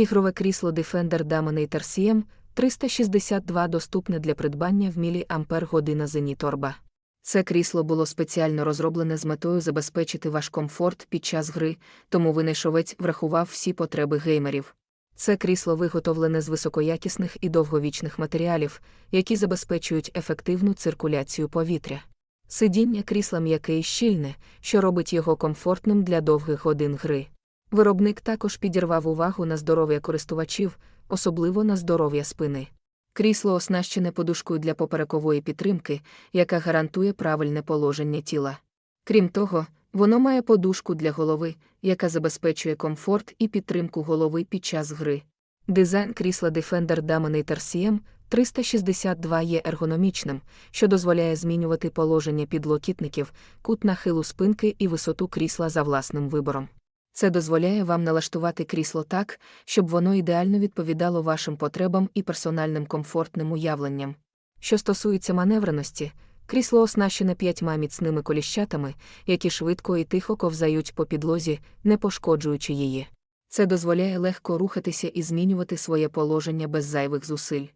Ігрове крісло Defender Dominator CM 362 доступне для придбання в мілі Ампер година Зеніторба. Це крісло було спеціально розроблене з метою забезпечити ваш комфорт під час гри, тому винайшовець врахував всі потреби геймерів. Це крісло виготовлене з високоякісних і довговічних матеріалів, які забезпечують ефективну циркуляцію повітря. Сидіння крісла м'яке і щільне, що робить його комфортним для довгих годин гри. Виробник також підірвав увагу на здоров'я користувачів, особливо на здоров'я спини. Крісло оснащене подушкою для поперекової підтримки, яка гарантує правильне положення тіла. Крім того, воно має подушку для голови, яка забезпечує комфорт і підтримку голови під час гри. Дизайн крісла Defender Dominator CM 362 є ергономічним, що дозволяє змінювати положення підлокітників, кут нахилу спинки і висоту крісла за власним вибором. Це дозволяє вам налаштувати крісло так, щоб воно ідеально відповідало вашим потребам і персональним комфортним уявленням. Що стосується маневреності, крісло оснащене п'ятьма міцними коліщатами, які швидко і тихо ковзають по підлозі, не пошкоджуючи її. Це дозволяє легко рухатися і змінювати своє положення без зайвих зусиль.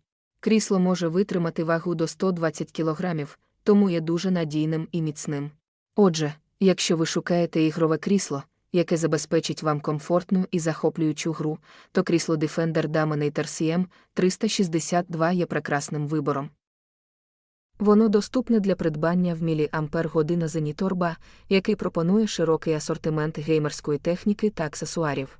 Крісло може витримати вагу до 120 кг, тому є дуже надійним і міцним. Отже, якщо ви шукаєте ігрове крісло, яке забезпечить вам комфортну і захоплюючу гру, то крісло Defender Dominator CM 362 є прекрасним вибором. Воно доступне для придбання в мілі Ампер година Зеніторба, який пропонує широкий асортимент геймерської техніки та аксесуарів.